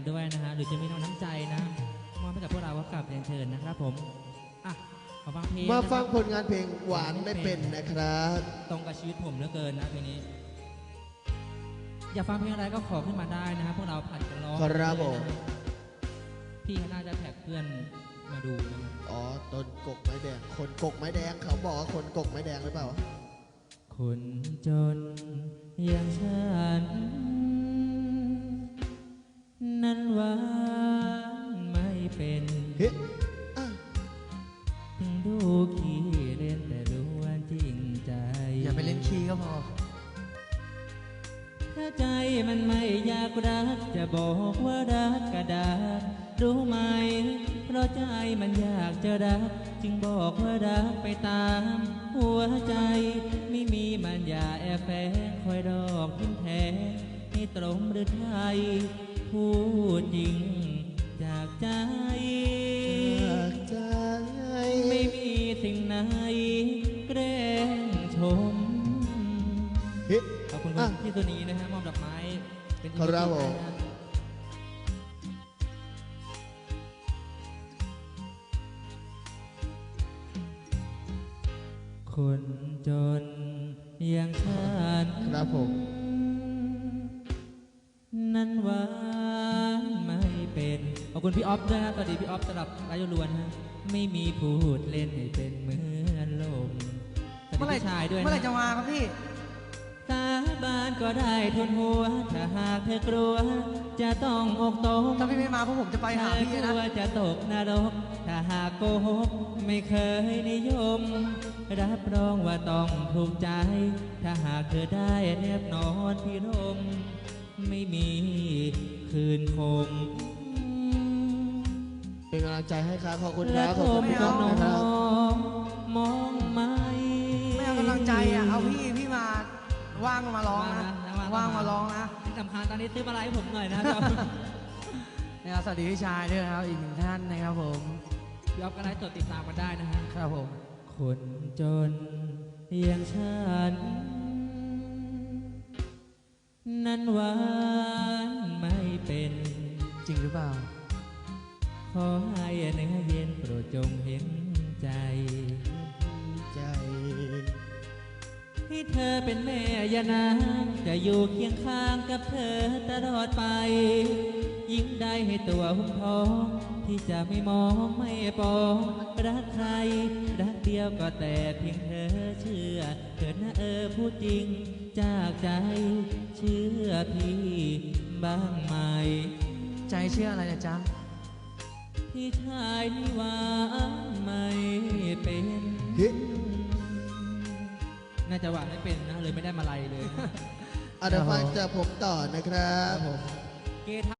กันด้วยนะฮะหรือจะมีน้ำใจนะมอบให้กับพวกเราก็กลับเรียนเชิญนะครับผมอะขอฟังเพลงมาฟังนะครับผลงานเพลงหวานไม่เป็นนะครับ ตรงกับชีวิตผมเหลือเกินนะเพลงนี้ อยากฟังเพลงอะไรก็ขอขึ้นมาได้นะครับพวกเราผัดกันร้องครับผมพี่เขาน่าจะแท็กเพื่อนมาดูนะครับอ๋อต้นกกไม้แดง คนกกไม้แดงเขาบอกว่าคนกกไม้แดงหรือเปล่า คนจนอย่างฉันนั้น ก็พอ ถ้าใจมันไม่อยากรัก จะบอกว่ารักก็ได้รู้ไหม เพราะใจมันอยากจะรัก จึงบอกว่ารักไปตาม หัวใจไม่มีมันอย่าแอบแฝงคอยดอกทิ้งแท้ให้ตรงหรือไทยพูดจริง ฮ้ยขอบคุณอะ พี่สุนีนะฮะมอบดอกไม้ เป็นครับผมนะฮะคนจนอย่างฉัน ครับผม นั้นหวานไม่เป็น ขอบคุณพี่ออฟด้วยนะสวัสดีพี่ออฟสำหรับรายล้วนฮะ ไม่มีพูดเล่นให้เป็นเหมือนลมสวัสเมื่อไหดีร่พี่ชายด้วยเมื่อไหร่นะ จะมาครับพี่ สาบานก็ได้ทนหัว ถ้าหากเธอกลัว จะต้องอกตกถ้าพี่ไม่มาพวกผมจะไปหาพี่เธอกนะลัวจะตกนรก ถ้าหากโกหกไม่เคยนิยม รับรองว่าต้องถูกใจ ถ้าหากเธอได้แนบนอนที่ลมไม่มีคืนคงเป็นกำลังใจให้ครับขอบคุณคและรับผขอบคุมณคก็รับน้อนะครับงมองไม่ไว่างก็มาร้องนะว่างมาร้องนะที่สำคัญตอนนี้ซื้อมาลัยให้ผมหน่อยนะนะครับสวัสดีพี่ชายด้วยนะครับอีกหนึ่งท่านนะครับผมพี่ออฟก็ไลฟ์สดติดตามกันได้นะฮะครับผมคนจนอย่างฉัน นั้นหวานไม่เป็น จริงหรือเปล่า ขอให้เนื้อเย็นโปรดจงเห็นใจใจ ให้เธอเป็นแม่ยานางจะอยู่เคียงข้างกับเธอตลอดไป ยิ่งได้ให้ตัวหุ้มท้อง ที่จะไม่มองไม่ปอง รักใคร รักเดียวก็แต่เพียงเธอเชื่อเถิดนะเออพูดจริง จากใจเชื่อพี่บ้างไหม ใจเชื่ออะไรนะจ๊ะที่ชายนี่หวานไม่เป็น เฮ้ย น่าจะหวานไม่เป็นนะเลยไม่ได้มาลัยเลยนะอะเดี๋ยวฟังจากผมต่อนะครับเกท